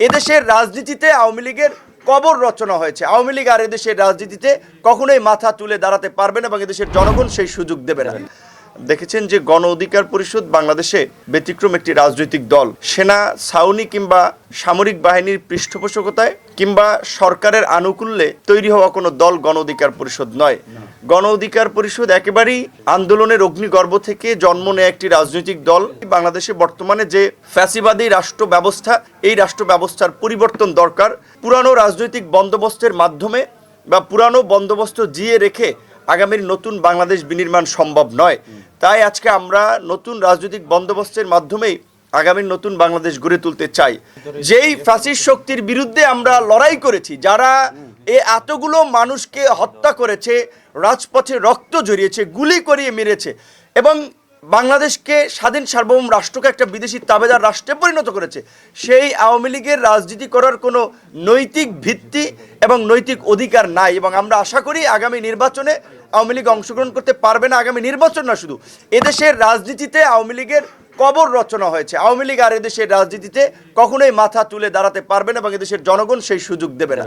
এদেশের রাজনীতিতে আওয়ামী লীগের কবর রচনা হয়েছে। আওয়ামী লীগ আর এদেশের রাজনীতিতে কখনোই মাথা তুলে দাঁড়াতে পারবে না এবং এদেশের জনগণ সেই সুযোগ দেবে না। দেখেছেন যে গণ অধিকার পরিষদ বাংলাদেশে ব্যতিক্রম একটি রাজনৈতিক দল। সেনা, ছাউনি কিংবা সামরিক বাহিনীর পৃষ্ঠপোষকতায় কিংবা সরকারের আনুকূল্যে তৈরি হওয়া কোনো দল গণ অধিকার পরিষদ নয়। গণ অধিকার পরিষদ একেবারেই আন্দোলনের অগ্নিগর্ভ থেকে জন্ম নেয় একটি রাজনৈতিক দল। বাংলাদেশে বর্তমানে যে ফ্যাসিবাদী রাষ্ট্র ব্যবস্থা, এই রাষ্ট্র ব্যবস্থার পরিবর্তন দরকার। পুরানো রাজনৈতিক বন্দোবস্তের মাধ্যমে বা পুরানো বন্দোবস্ত জিয়ে রেখে আগামীর নতুন বাংলাদেশ বিনির্মাণ সম্ভব নয়। তাই আজকে আমরা নতুন রাজনৈতিক বন্দোবস্তের মাধ্যমেই আগামীর নতুন বাংলাদেশ গড়ে তুলতে চাই। যেই ফ্যাসিস্ট শক্তির বিরুদ্ধে আমরা লড়াই করেছি, যারা এ এতগুলো মানুষকে হত্যা করেছে, রাজপথে রক্ত জড়িয়েছে, গুলি করিয়ে মেরেছে এবং বাংলাদেশকে স্বাধীন সার্বভৌম রাষ্ট্রকে একটা বিদেশি তাবেদার রাষ্ট্রে পরিণত করেছে। সেই আওয়ামী লীগের রাজনীতি করার কোনো নৈতিক ভিত্তি এবং নৈতিক অধিকার নাই এবং আমরা আশা করি আগামী নির্বাচনে আওয়ামী লীগ অংশগ্রহণ করতে পারবে না, আগামী নির্বাচন না শুধু। এদেশের রাজনীতিতে আওয়ামী লীগের কবর রচনা হয়েছে। আওয়ামী লীগ আর এদেশের রাজনীতিতে কখনোই মাথা তুলে দাঁড়াতে পারবে না এবং এদেশের জনগণ সেই সুযোগ দেবে না।